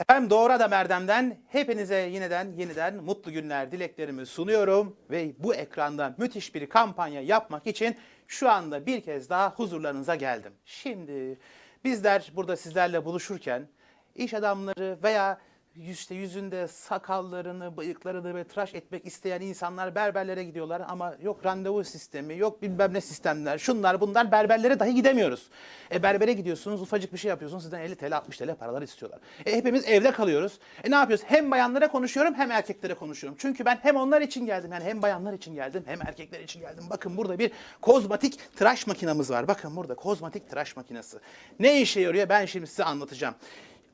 Efendim Doğru Adam Erdem'den hepinize yeniden yeniden mutlu günler dileklerimi sunuyorum ve bu ekranda müthiş bir kampanya yapmak için şu anda bir kez daha huzurlarınıza geldim. Şimdi bizler burada sizlerle buluşurken iş adamları veya işte yüzünde sakallarını, bıyıklarını ve tıraş etmek isteyen insanlar berberlere gidiyorlar ama yok randevu sistemi, yok bilmem ne sistemler, şunlar bunlar berberlere dahi gidemiyoruz. E berbere gidiyorsunuz, ufacık bir şey yapıyorsunuz, sizden 50 TL, 60 TL paralar istiyorlar. E hepimiz evde kalıyoruz. E ne yapıyoruz? Hem bayanlara konuşuyorum hem erkeklere konuşuyorum. Çünkü ben hem onlar için geldim, yani hem bayanlar için geldim hem erkekler için geldim. Bakın burada bir kozmatik tıraş makinamız var. Bakın burada kozmatik tıraş makinesi. Ne işe yarıyor ben şimdi size anlatacağım.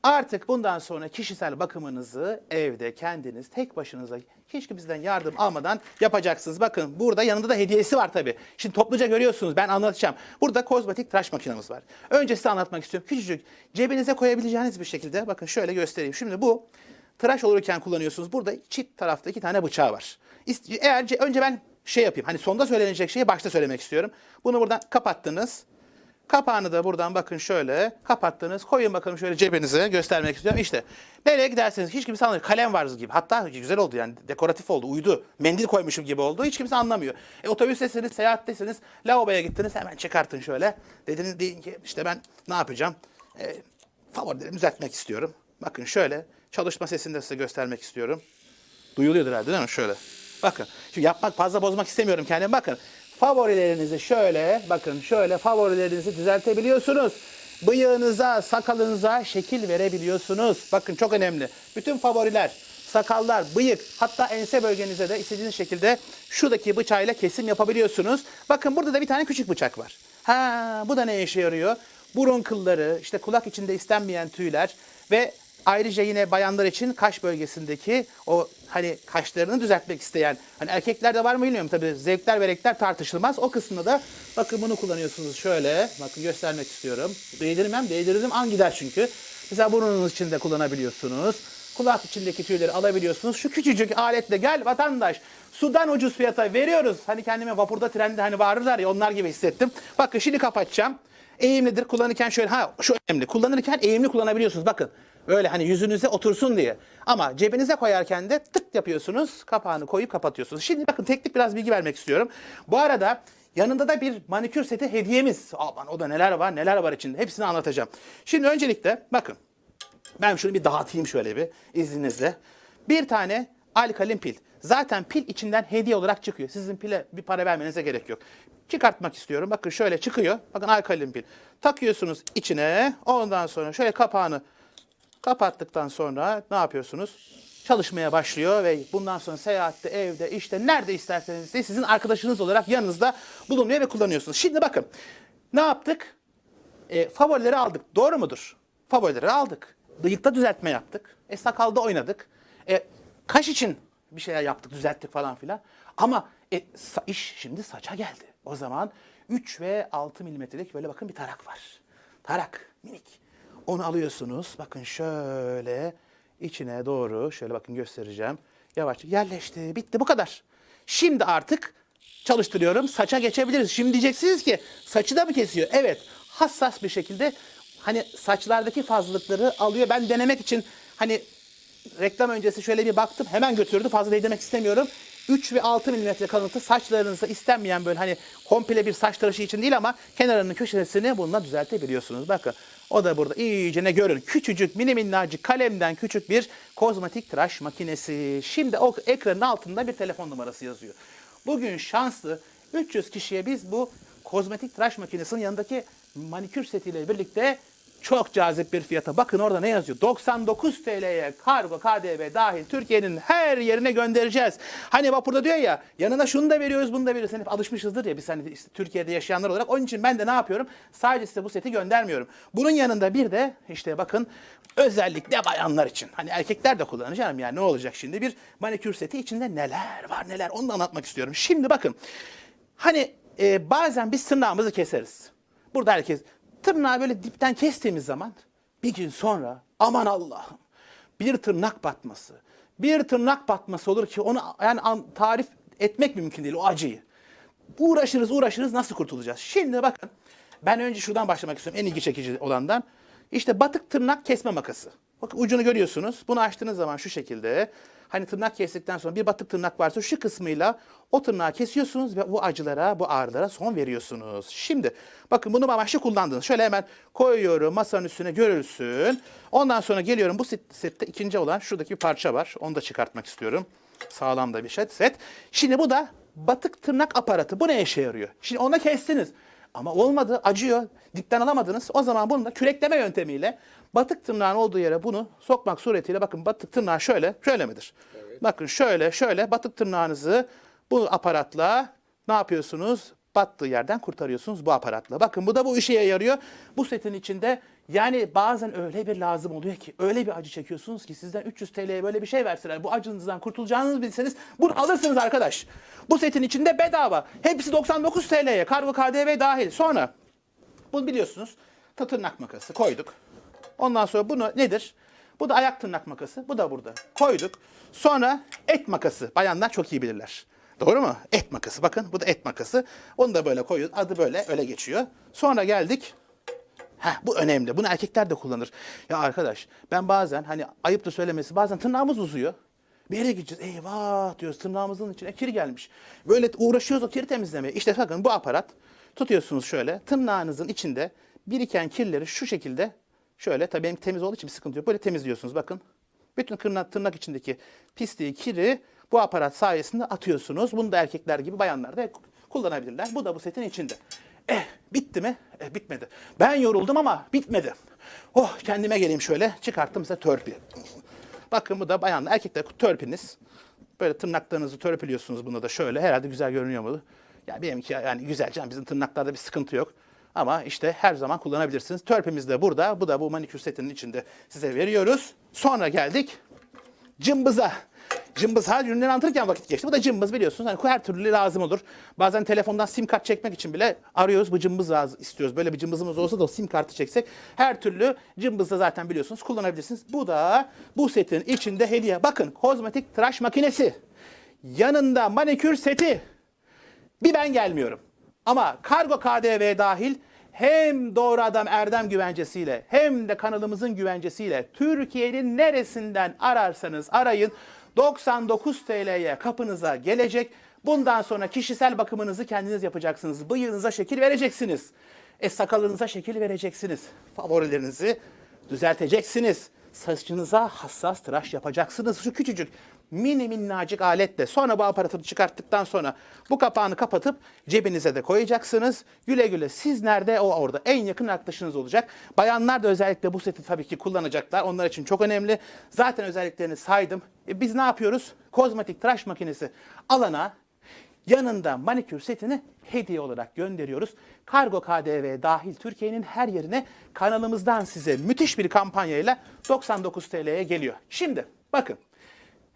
Artık bundan sonra kişisel bakımınızı evde kendiniz tek başınıza hiç kimseden yardım almadan yapacaksınız. Bakın burada yanında da hediyesi var tabii. Şimdi topluca görüyorsunuz ben anlatacağım. Burada kozmetik tıraş makinamız var. Önce size anlatmak istiyorum. Küçücük cebinize koyabileceğiniz bir şekilde bakın şöyle göstereyim. Şimdi bu tıraş olurken kullanıyorsunuz. Burada çift tarafta iki tane bıçağı var. Eğer ce- önce ben şey yapayım. Hani sonda söylenecek şeyi başta söylemek istiyorum. Bunu buradan kapattınız. Kapağını da buradan bakın şöyle kapattınız. Koyun bakalım şöyle cebinize göstermek istiyorum. İşte nereye giderseniz hiç kimse anlamıyor. Kalem var gibi. Hatta güzel oldu yani dekoratif oldu. Uydu. Mendil koymuşum gibi oldu. Hiç kimse anlamıyor. E, otobüstesiniz, seyahattesiniz. Lavaboya gittiniz hemen çıkartın şöyle. Dediniz deyin ki işte ben ne yapacağım? E, favorilerimi düzeltmek istiyorum. Bakın şöyle çalışma sesini de size göstermek istiyorum. Duyuluyordur herhalde değil mi? Şöyle. Bakın. Şimdi yapmak fazla bozmak istemiyorum kendimi. Bakın. Favorilerinizi şöyle bakın şöyle favorilerinizi düzeltebiliyorsunuz. Bıyığınıza, sakalınıza şekil verebiliyorsunuz. Bakın çok önemli. Bütün favoriler, sakallar, bıyık hatta ense bölgenize de istediğiniz şekilde şuradaki bıçağıyla kesim yapabiliyorsunuz. Bakın burada da bir tane küçük bıçak var. Ha, bu da ne işe yarıyor? Burun kılları, işte kulak içinde istenmeyen tüyler ve Ayrıca yine bayanlar için kaş bölgesindeki o hani kaşlarını düzeltmek isteyen hani erkeklerde var mı bilmiyorum tabii zevkler ve renkler tartışılmaz. O kısmında da bakın bunu kullanıyorsunuz şöyle. Bakın göstermek istiyorum. Değdirmem değdirdim an gider çünkü. Mesela burnunuz için de kullanabiliyorsunuz. Kulak içindeki tüyleri alabiliyorsunuz. Şu küçücük aletle gel vatandaş sudan ucuz fiyata veriyoruz. Hani kendime vapurda trende hani bağırırlar ya onlar gibi hissettim. Bakın şimdi kapatacağım. Eğimlidir. Kullanırken şöyle ha şu önemli. Kullanırken eğimli kullanabiliyorsunuz. Bakın. Öyle hani yüzünüze otursun diye. Ama cebinize koyarken de tık yapıyorsunuz. Kapağını koyup kapatıyorsunuz. Şimdi bakın teknik biraz bilgi vermek istiyorum. Bu arada yanında da bir manikür seti hediyemiz. Aman o da neler var neler var içinde. Hepsini anlatacağım. Şimdi öncelikle bakın. Ben şunu bir dağıtayım şöyle bir izninizle. Bir tane alkalin pil. Zaten pil içinden hediye olarak çıkıyor. Sizin pile bir para vermenize gerek yok. Çıkartmak istiyorum. Bakın şöyle çıkıyor. Bakın alkalin pil. Takıyorsunuz içine. Ondan sonra şöyle kapağını kapattıktan sonra ne yapıyorsunuz? Çalışmaya başlıyor ve bundan sonra seyahatte, evde, işte nerede isterseniz de sizin arkadaşınız olarak yanınızda bulunuyor ve kullanıyorsunuz. Şimdi bakın ne yaptık? E, favorileri aldık. Doğru mudur? Favorileri aldık. Bıyıkta düzeltme yaptık. E sakalda oynadık. E, kaş için bir şeyler yaptık, düzelttik falan filan. Ama e, iş şimdi saça geldi. O zaman 3 ve 6 milimetrelik böyle bakın bir tarak var. Tarak minik. Onu alıyorsunuz. Bakın şöyle içine doğru şöyle bakın göstereceğim. Yavaşça yerleşti. Bitti bu kadar. Şimdi artık çalıştırıyorum. Saça geçebiliriz. Şimdi diyeceksiniz ki saçı da mı kesiyor? Evet. Hassas bir şekilde hani saçlardaki fazlalıkları alıyor. Ben denemek için hani reklam öncesi şöyle bir baktım. Hemen götürdü. Fazla değdirmek istemiyorum. 3 ve 6 milimetre kalıntılı saçlarınızda istenmeyen böyle hani komple bir saç tıraşı için değil ama kenarının köşesini bununla düzeltebiliyorsunuz. Bakın o da burada iyice ne görün. Küçücük mini minnacık kalemden küçük bir kozmetik tıraş makinesi. Şimdi o ekranın altında bir telefon numarası yazıyor. Bugün şanslı 300 kişiye biz bu kozmetik tıraş makinesinin yanındaki manikür setiyle birlikte çok cazip bir fiyata. Bakın orada ne yazıyor? 99 TL'ye kargo, KDV dahil Türkiye'nin her yerine göndereceğiz. Hani vapurda diyor ya yanına şunu da veriyoruz bunu da veriyoruz. Hani alışmışızdır ya biz hani işte Türkiye'de yaşayanlar olarak. Onun için ben de ne yapıyorum? Sadece size bu seti göndermiyorum. Bunun yanında bir de işte bakın özellikle bayanlar için. Hani erkekler de kullanacağım yani ne olacak şimdi? Bir manikür seti içinde neler var neler onu da anlatmak istiyorum. Şimdi bakın hani e, bazen biz tırnağımızı keseriz. Burada herkes tırnağı böyle dipten kestiğimiz zaman bir gün sonra aman Allah'ım bir tırnak batması. Bir tırnak batması olur ki onu yani an- tarif etmek mümkün değil o acıyı. Uğraşırız uğraşırız nasıl kurtulacağız? Şimdi bakın ben önce şuradan başlamak istiyorum en ilgi çekici olandan. İşte batık tırnak kesme makası. Bakın ucunu görüyorsunuz. Bunu açtığınız zaman şu şekilde hani tırnak kestikten sonra bir batık tırnak varsa şu kısmıyla o tırnağı kesiyorsunuz ve bu acılara, bu ağrılara son veriyorsunuz. Şimdi bakın bunu amaçlı kullandınız. Şöyle hemen koyuyorum masanın üstüne görülsün. Ondan sonra geliyorum bu set- sette ikinci olan şuradaki bir parça var. Onu da çıkartmak istiyorum. Sağlam da bir set. Şimdi bu da batık tırnak aparatı. Bu ne işe yarıyor? Şimdi onu da kestiniz. Ama olmadı, acıyor. Dipten alamadınız. O zaman bunu da kürekleme yöntemiyle batık tırnağın olduğu yere bunu sokmak suretiyle bakın batık tırnağı şöyle, şöyle midir? Bakın şöyle, şöyle batık tırnağınızı bu aparatla ne yapıyorsunuz? Battığı yerden kurtarıyorsunuz bu aparatla. Bakın bu da bu işe yarıyor. Bu setin içinde yani bazen öyle bir lazım oluyor ki öyle bir acı çekiyorsunuz ki sizden 300 TL'ye böyle bir şey verseler bu acınızdan kurtulacağınızı bilseniz bunu alırsınız arkadaş. Bu setin içinde bedava. Hepsi 99 TL'ye kargo KDV dahil. Sonra bunu biliyorsunuz. Tırnak makası koyduk. Ondan sonra bunu nedir? Bu da ayak tırnak makası. Bu da burada. Koyduk. Sonra et makası. Bayanlar çok iyi bilirler. Doğru mu? Et makası. Bakın bu da et makası. Onu da böyle koyuyoruz. Adı böyle öyle geçiyor. Sonra geldik. Heh, bu önemli. Bunu erkekler de kullanır. Ya arkadaş ben bazen hani ayıp da söylemesi bazen tırnağımız uzuyor. Bir yere gideceğiz. Eyvah diyoruz tırnağımızın içine kir gelmiş. Böyle uğraşıyoruz o kiri temizlemeye. İşte bakın bu aparat tutuyorsunuz şöyle. Tırnağınızın içinde biriken kirleri şu şekilde şöyle tabii benim temiz olduğu için bir sıkıntı yok. Böyle temizliyorsunuz bakın. Bütün tırnak içindeki pisliği, kiri bu aparat sayesinde atıyorsunuz. Bunu da erkekler gibi bayanlar da kullanabilirler. Bu da bu setin içinde. Eh bitti mi? Eh, bitmedi. Ben yoruldum ama bitmedi. Oh kendime geleyim şöyle. Çıkarttım size törpü. Bakın bu da bayanlar, erkekler törpünüz. Böyle tırnaklarınızı törpülüyorsunuz bunu da şöyle. Herhalde güzel görünüyor mu? Ya benimki yani güzel canım bizim tırnaklarda bir sıkıntı yok. Ama işte her zaman kullanabilirsiniz. Törpümüz de burada. Bu da bu manikür setinin içinde size veriyoruz. Sonra geldik cımbıza. Cımbız her ürünleri anlatırken vakit geçti. Bu da cımbız biliyorsunuz. Hani her türlü lazım olur. Bazen telefondan sim kart çekmek için bile arıyoruz. Bu cımbız lazım istiyoruz. Böyle bir cımbızımız olsa da o sim kartı çeksek her türlü cımbızda zaten biliyorsunuz kullanabilirsiniz. Bu da bu setin içinde hediye. Bakın kozmetik tıraş makinesi. Yanında manikür seti. Bir ben gelmiyorum. Ama kargo KDV dahil hem Doğru Adam Erdem güvencesiyle hem de kanalımızın güvencesiyle Türkiye'nin neresinden ararsanız arayın 99 TL'ye kapınıza gelecek. Bundan sonra kişisel bakımınızı kendiniz yapacaksınız. Bıyığınıza şekil vereceksiniz. E sakalınıza şekil vereceksiniz. Favorilerinizi düzelteceksiniz. Saçınıza hassas tıraş yapacaksınız. Şu küçücük mini minnacık aletle sonra bu aparatı çıkarttıktan sonra bu kapağını kapatıp cebinize de koyacaksınız. Güle güle siz nerede o orada en yakın arkadaşınız olacak. Bayanlar da özellikle bu seti tabii ki kullanacaklar. Onlar için çok önemli. Zaten özelliklerini saydım. E biz ne yapıyoruz? Kozmetik tıraş makinesi alana Yanında manikür setini hediye olarak gönderiyoruz. Kargo KDV dahil Türkiye'nin her yerine kanalımızdan size müthiş bir kampanyayla 99 TL'ye geliyor. Şimdi bakın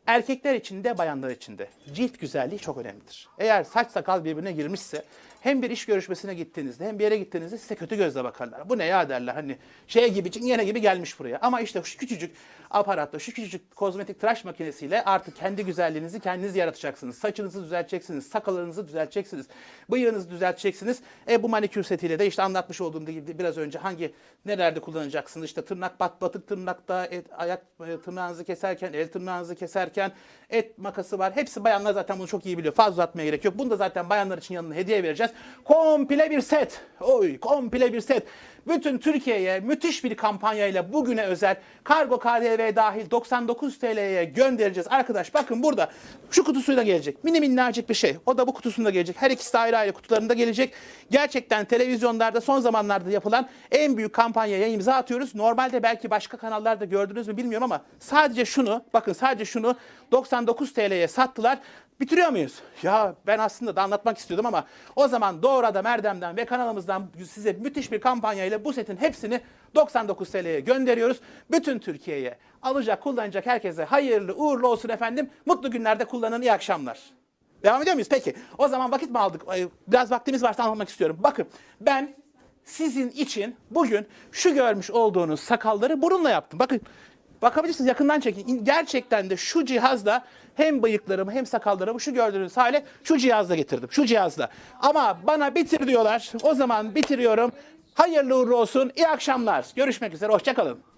erkekler için de bayanlar için de cilt güzelliği çok önemlidir. Eğer saç sakal birbirine girmişse hem bir iş görüşmesine gittiğinizde hem bir yere gittiğinizde size kötü gözle bakarlar. Bu ne ya derler hani şey gibi yine gibi gelmiş buraya. Ama işte şu küçücük aparatta şu küçücük kozmetik tıraş makinesiyle artık kendi güzelliğinizi kendiniz yaratacaksınız. Saçınızı düzelteceksiniz, sakallarınızı düzelteceksiniz, bıyığınızı düzelteceksiniz. E bu manikür setiyle de işte anlatmış olduğum gibi biraz önce hangi nelerde kullanacaksınız? İşte tırnak bat batık tırnakta, et, ayak e, tırnağınızı keserken, el tırnağınızı keserken, et makası var. Hepsi bayanlar zaten bunu çok iyi biliyor. Fazla uzatmaya gerek yok. Bunu da zaten bayanlar için yanına hediye vereceğiz. Komple bir set. Oy komple bir set. Bütün Türkiye'ye müthiş bir kampanyayla bugüne özel kargo KDV dahil 99 TL'ye göndereceğiz. Arkadaş bakın burada şu kutusuyla gelecek. Mini minnacık bir şey. O da bu kutusunda gelecek. Her ikisi de ayrı ayrı kutularında gelecek. Gerçekten televizyonlarda son zamanlarda yapılan en büyük kampanyaya imza atıyoruz. Normalde belki başka kanallarda gördünüz mü bilmiyorum ama sadece şunu bakın sadece şunu 99 TL'ye sattılar. Bitiriyor muyuz? Ya ben aslında da anlatmak istiyordum ama o zaman Doğru Adam Erdem'den ve kanalımızdan size müthiş bir kampanyayla bu setin hepsini 99 TL'ye gönderiyoruz. Bütün Türkiye'ye alacak, kullanacak herkese hayırlı, uğurlu olsun efendim. Mutlu günlerde kullanın. İyi akşamlar. Devam ediyor muyuz? Peki. O zaman vakit mi aldık? Biraz vaktimiz varsa anlatmak istiyorum. Bakın ben sizin için bugün şu görmüş olduğunuz sakalları burunla yaptım. Bakın Bakabilirsiniz yakından çekin. Gerçekten de şu cihazla hem bıyıklarımı hem sakallarımı şu gördüğünüz hale şu cihazla getirdim. Şu cihazla. Ama bana bitir diyorlar. O zaman bitiriyorum. Hayırlı uğurlu olsun. İyi akşamlar. Görüşmek üzere. Hoşçakalın.